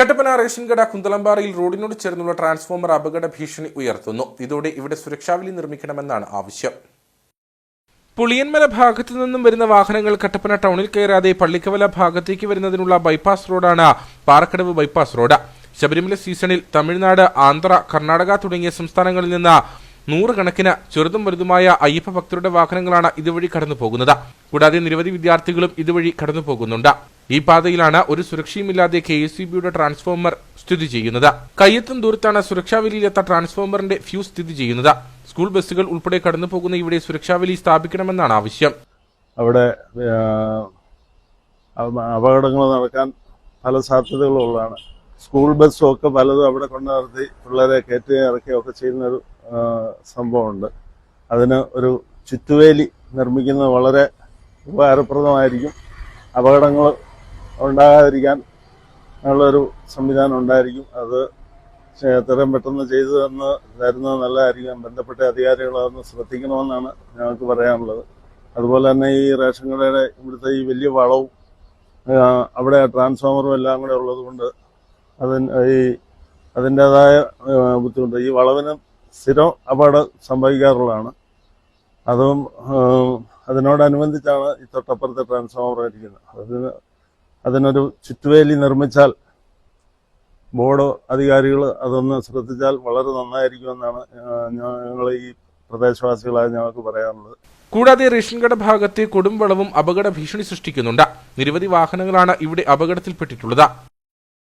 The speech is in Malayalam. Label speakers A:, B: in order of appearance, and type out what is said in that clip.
A: കട്ടപ്പന റേഷൻ കട കുന്തളമ്പാറയിൽ റോഡിനോട് ചേർന്നുള്ള ട്രാൻസ്ഫോമർ അപകട ഭീഷണി ഉയർത്തുന്നു. ഇതോടെ ഇവിടെ സുരക്ഷാവലി നിർമ്മിക്കണമെന്നാണ് ആവശ്യം. പുളിയന്മല ഭാഗത്തു നിന്നും വരുന്ന വാഹനങ്ങൾ കട്ടപ്പന ടൗണിൽ കയറാതെ പള്ളിക്കവല ഭാഗത്തേക്ക് വരുന്നതിനുള്ള ബൈപ്പാസ് റോഡാണ് പാറക്കടവ് ബൈപ്പാസ് റോഡ്. ശബരിമല സീസണിൽ തമിഴ്നാട് ആന്ധ്ര കർണാടക തുടങ്ങിയ സംസ്ഥാനങ്ങളിൽ നിന്ന് നൂറുകണക്കിന് ചെറുതും വലുതുമായ അയ്യപ്പ ഭക്തരുടെ വാഹനങ്ങളാണ് ഇതുവഴി കടന്നു പോകുന്നത് കൂടാതെ നിരവധി വിദ്യാർത്ഥികളും ഇതുവഴി കടന്നു പോകുന്നുണ്ട് ഈ പാതയിലാണ് ഒരു സുരക്ഷയുമില്ലാതെ കെ എസ് ബിയുടെ ട്രാൻസ്ഫോമർ സ്ഥിതി ചെയ്യുന്നത്. കയ്യെത്തും ദൂരത്താണ് സുരക്ഷാവലിയിലെത്ത ട്രാൻസ്ഫോമറിന്റെ ഫ്യൂസ് സ്ഥിതി ചെയ്യുന്നത്. സ്കൂൾ ബസ്സുകൾ ഉൾപ്പെടെ കടന്നു പോകുന്ന ഇവിടെ സുരക്ഷാവലി സ്ഥാപിക്കണമെന്നാണ് ആവശ്യം.
B: അവിടെ അപകടങ്ങൾ നടക്കാൻ പല സാധ്യതകളുള്ളതാണ്. സ്കൂൾ ബസ്സും ഒക്കെ പലതും അവിടെ കൊണ്ടുനടത്തി പിള്ളേരെ കയറ്റി ചെയ്യുന്ന ഒരു സംഭവമുണ്ട്. അതിന് ഒരു ചുറ്റുവേലി നിർമ്മിക്കുന്നത് വളരെ ഉപകാരപ്രദമായിരിക്കും. അപകടങ്ങൾ ഉണ്ടാകാതിരിക്കാൻ ഉള്ളൊരു സംവിധാനം ഉണ്ടായിരിക്കും. അത് എത്രയും പെട്ടെന്ന് ചെയ്തു തന്ന് തരുന്നത് നല്ലതായിരിക്കും. ബന്ധപ്പെട്ട അധികാരികൾ അതൊന്ന് ശ്രദ്ധിക്കണമെന്നാണ് ഞങ്ങൾക്ക് പറയാനുള്ളത്. അതുപോലെ തന്നെ ഈ റേഷൻ കടയുടെ ഇവിടുത്തെ ഈ വലിയ വളവും അവിടെ ട്രാൻസ്ഫോമറും എല്ലാം കൂടെ ഉള്ളത് കൊണ്ട് അതിന് ഈ അതിന്റെതായ ബുദ്ധിമുട്ട്. ഈ വളവിന് സ്ഥിരം അപകടം സംഭവിക്കാറുള്ളതാണ്. അതും അതിനോടനുബന്ധിച്ചാണ് ഈ തൊട്ടപ്പുറത്തെ ട്രാൻസ്ഫോമർ ഇരിക്കുന്നത് അതിന് അതിനൊരു ചുറ്റുവേലി നിർമ്മിച്ചാൽ ബോർഡ് അധികാരികൾ അതൊന്ന് ശ്രദ്ധിച്ചാൽ വളരെ നന്നായിരിക്കുമെന്നാണ് ഞങ്ങൾ ഈ പ്രദേശവാസികളായ ഞങ്ങൾക്ക് പറയാനുള്ളത്.
A: കൂടാതെ റേഷൻ കട ഭാഗത്തെ കൊടുംവളവും അപകട ഭീഷണി സൃഷ്ടിക്കുന്നുണ്ട്. നിരവധി വാഹനങ്ങളാണ് ഇവിടെ അപകടത്തിൽപ്പെട്ടിട്ടുള്ളത്.